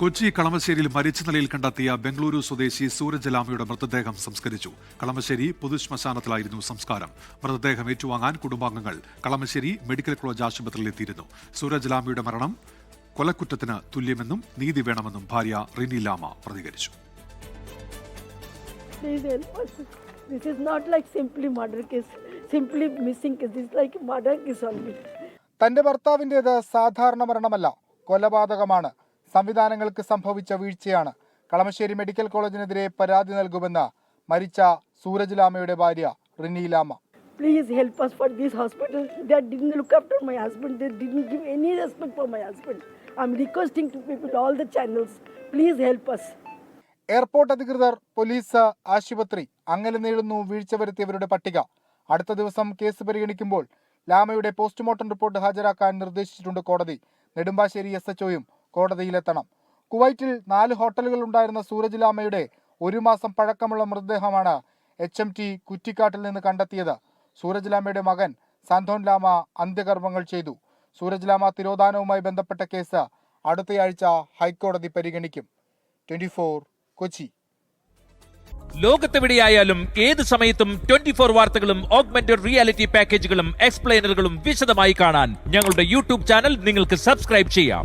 കൊച്ചി കളമശ്ശേരിയിൽ മരിച്ച നിലയിൽ കണ്ടെത്തിയ ബംഗളൂരു സ്വദേശി സൂരജ് ലാമയുടെ മൃതദേഹം സംസ്കരിച്ചു കളമശ്ശേരി പൊതുശ്മശാനത്തിലായിരുന്നു സംസ്കാരം മൃതദേഹം ഏറ്റുവാങ്ങാൻ കുടുംബാംഗങ്ങൾ കളമശ്ശേരി മെഡിക്കൽ കോളേജ് ആശുപത്രിയിൽ എത്തിയിരുന്നു സൂരജ് ലാമയുടെ മരണം കൊലക്കുറ്റത്തിന് തുല്യമെന്നും നീതി വേണമെന്നും ഭാര്യ റിനി ലാമ പ്രതികരിച്ചു. This is not like simply murder case, simply missing case. This is like murder case only. തന്റെ ഭർത്താവിന്റേത് സാധാരണ മരണമല്ല കൊലപാതകമാണ് സംവിധാനങ്ങൾക്ക് സംഭവിച്ച വീഴ്ചയാണ് കളമശ്ശേരി മെഡിക്കൽ കോളേജിനെതിരെ പരാതി നൽകുമെന്ന് മരിച്ച സൂരജ് ലാമയുടെ ഭാര്യ Rini Lama Please help us for this hospital. They didn't look after my husband. They didn't give any respect for my husband. I'm requesting to people, all the channels, please help us. Airport അധികൃതർ police ആശുപത്രി അങ്ങനെ നീളുന്നു വീഴ്ച വരുത്തിയവരുടെ പട്ടിക അടുത്ത ദിവസം case പരിഗണിക്കുമ്പോൾ ലാമയുടെ postmortem report ഹാജരാക്കാൻ നിർദ്ദേശിച്ചിട്ടുണ്ട് കോടതി നെടുമ്പാശ്ശേരി എസ് എച്ച്ഒയും കോടതിയിലെത്തണം. കുവൈറ്റിൽ നാല് ഹോട്ടലുകൾ ഉണ്ടായിരുന്ന സൂരജ് ലാമയുടെ ഒരു മാസം പഴക്കമുള്ള മൃതദേഹമാണ് എച്ച് എം ടി കുറ്റിക്കാട്ടിൽ നിന്ന് കണ്ടെത്തിയത്. സൂരജ് ലാമയുടെ മകൻ സാന്തോൻ ലാമ അന്ത്യകർമ്മങ്ങൾ ചെയ്തു. സൂരജ് ലാമ തിരോധാനവുമായി ബന്ധപ്പെട്ട കേസ് അടുത്തയാഴ്ച ഹൈക്കോടതി പരിഗണിക്കും. ട്വന്റി കൊച്ചി. ലോകത്തെവിടെയായാലും ഏത് സമയത്തും ട്വന്റി ഫോർ വാർത്തകളും ഓഗ്മെന്റഡ് റിയാലിറ്റി പാക്കേജുകളും എക്സ്പ്ലെയിനറുകളും വിശദമായി കാണാൻ ഞങ്ങളുടെ യൂട്യൂബ് ചാനൽ നിങ്ങൾക്ക് സബ്സ്ക്രൈബ് ചെയ്യാം.